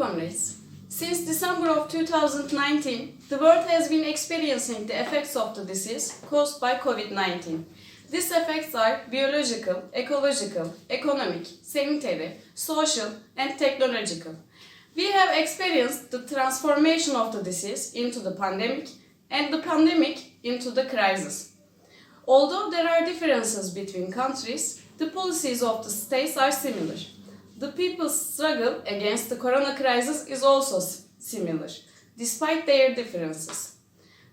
comrades. Since December of 2019, the world has been experiencing the effects of the disease caused by COVID-19. These effects are biological, ecological, economic, sanitary, social, and technological. We have experienced the transformation of the disease into the pandemic and the pandemic into the crisis. Although there are differences between countries, the policies of the states are similar. The people's struggle against the corona crisis is also similar, despite their differences.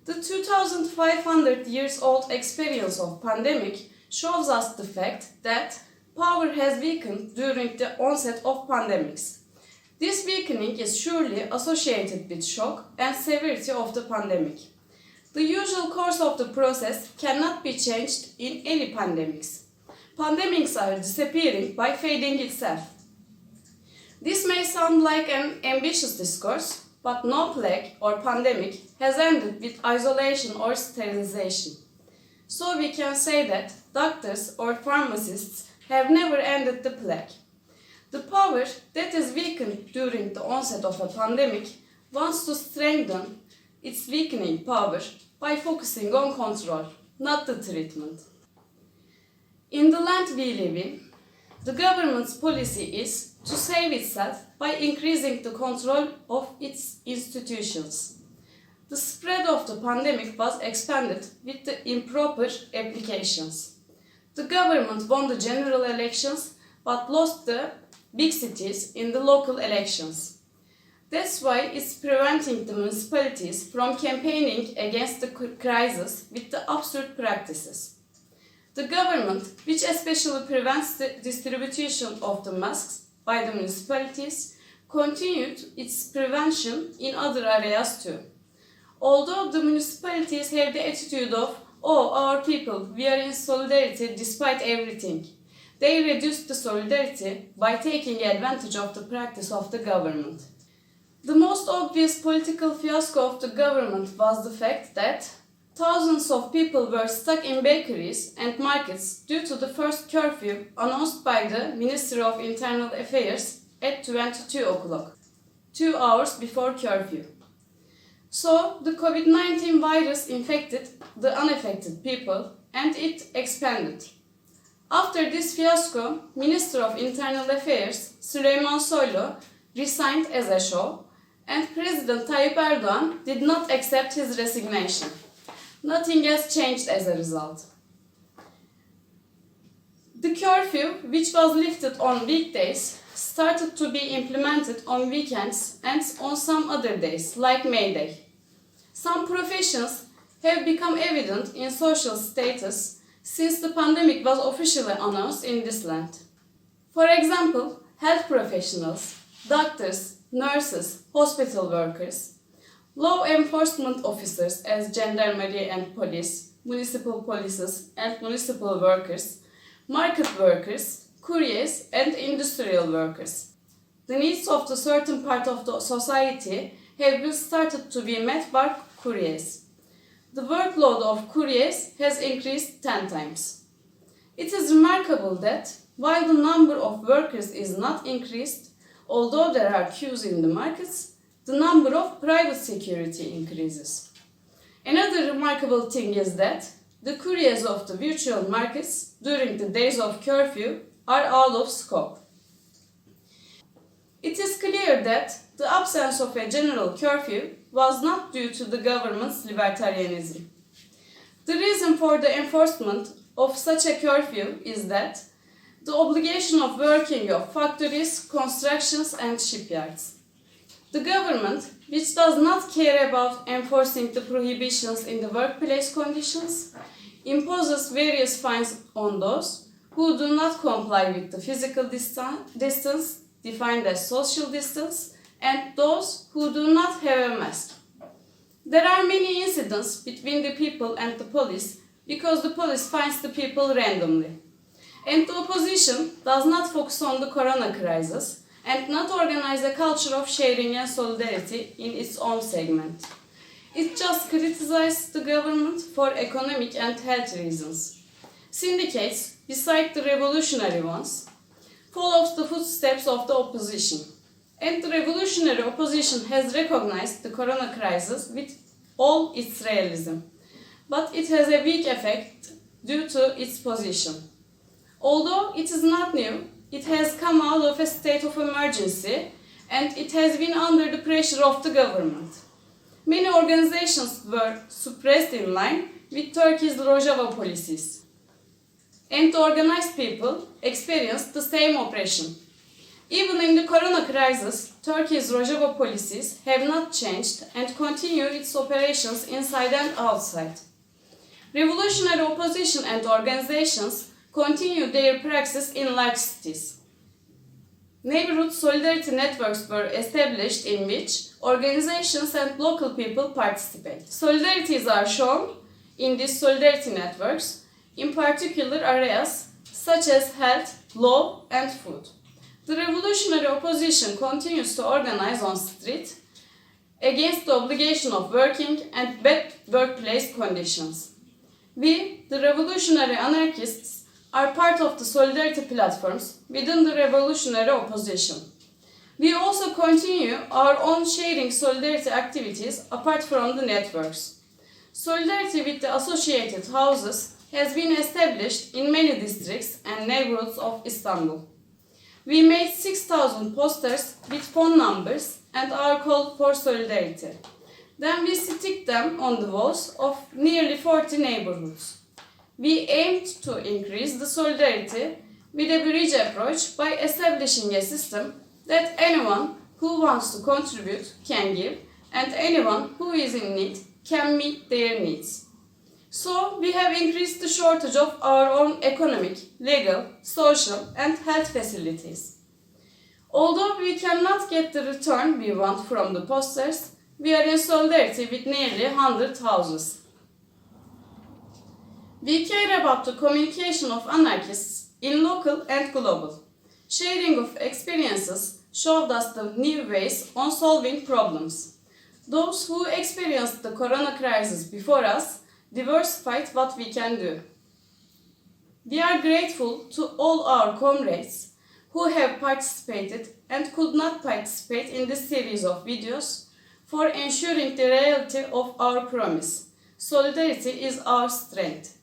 The 2500 years old experience of pandemic shows us the fact that power has weakened during the onset of pandemics. This weakening is surely associated with shock and severity of the pandemic. The usual course of the process cannot be changed in any pandemics. Pandemics are disappearing by fading itself. This may sound like an ambitious discourse, but no plague or pandemic has ended with isolation or sterilization. So we can say that doctors or pharmacists have never ended the plague. The power that is weakened during the onset of a pandemic wants to strengthen its weakening power by focusing on control, not the treatment. In the land we live in, the government's policy is to save itself by increasing the control of its institutions. The spread of the pandemic was expanded with the improper applications. The government won the general elections but lost the big cities in the local elections. That's why it's preventing the municipalities from campaigning against the crisis with the absurd practices. The government, which especially prevents the distribution of the masks by the municipalities, continued its prevention in other areas too. Although the municipalities have the attitude of, oh, our people, we are in solidarity despite everything, they reduced the solidarity by taking advantage of the practice of the government. The most obvious political fiasco of the government was the fact that thousands of people were stuck in bakeries and markets due to the first curfew announced by the Ministry of Internal Affairs at 22 o'clock, two hours before curfew. So, the COVID 19 virus infected the unaffected people and it expanded. After this fiasco, Minister of Internal Affairs Süleyman Soylu resigned as a show and President Tayyip Erdogan did not accept his resignation. Nothing has changed as a result. The curfew, which was lifted on weekdays, started to be implemented on weekends and on some other days, like May Day. Some professions have become evident in social status since the pandemic was officially announced in this land. For example, health professionals, doctors, nurses, hospital workers, law enforcement officers as gendarmerie and police, municipal polices and municipal workers, market workers, couriers and industrial workers. The needs of the certain part of the society have been started to be met by couriers. The workload of couriers has increased 10 times. It is remarkable that while the number of workers is not increased, although there are queues in the markets, the number of private security increases. Another remarkable thing is that the couriers of the virtual markets during the days of curfew are out of scope. It is clear that the absence of a general curfew was not due to the government's libertarianism. The reason for the enforcement of such a curfew is that the obligation of working of factories, constructions, and shipyards. The government, which does not care about enforcing the prohibitions in the workplace conditions, imposes various fines on those who do not comply with the physical distance defined as social distance and those who do not have a mask. There are many incidents between the people and the police because the police finds the people randomly. And the opposition does not focus on the corona crisis and not organize a culture of sharing and solidarity in its own segment. It just criticizes the government for economic and health reasons. Syndicates, besides the revolutionary ones, follows the footsteps of the opposition. And the revolutionary opposition has recognized the corona crisis with all its realism. But it has a weak effect due to its position. Although it is not new, it has come out of a state of emergency and it has been under the pressure of the government. Many organizations were suppressed in line with Turkey's Rojava policies. And organized people experienced the same oppression. Even in the corona crisis, Turkey's Rojava policies have not changed and continue its operations inside and outside. Revolutionary opposition and organizations continue their practice in large cities. Neighborhood solidarity networks were established in which organizations and local people participate. Solidarities are shown in these solidarity networks in particular areas such as health, law, and food. The revolutionary opposition continues to organize on street against the obligation of working and bad workplace conditions. We, the revolutionary anarchists, are part of the solidarity platforms within the revolutionary opposition. We also continue our own sharing solidarity activities apart from the networks. Solidarity with the associated houses has been established in many districts and neighborhoods of Istanbul. We made 6,000 posters with phone numbers and our call for solidarity. Then we stick them on the walls of nearly 40 neighborhoods. We aimed to increase the solidarity with a bridge approach by establishing a system that anyone who wants to contribute can give and anyone who is in need can meet their needs. So we have increased the shortage of our own economic, legal, social and health facilities. Although we cannot get the return we want from the posters, we are in solidarity with nearly 100 houses. We care about the communication of anarchists in local and global. Sharing of experiences showed us the new ways on solving problems. Those who experienced the corona crisis before us diversified what we can do. We are grateful to all our comrades who have participated and could not participate in this series of videos for ensuring the reality of our promise. Solidarity is our strength.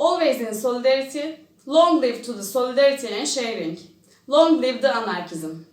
Always in solidarity, long live to the solidarity and sharing. Long live the anarchism.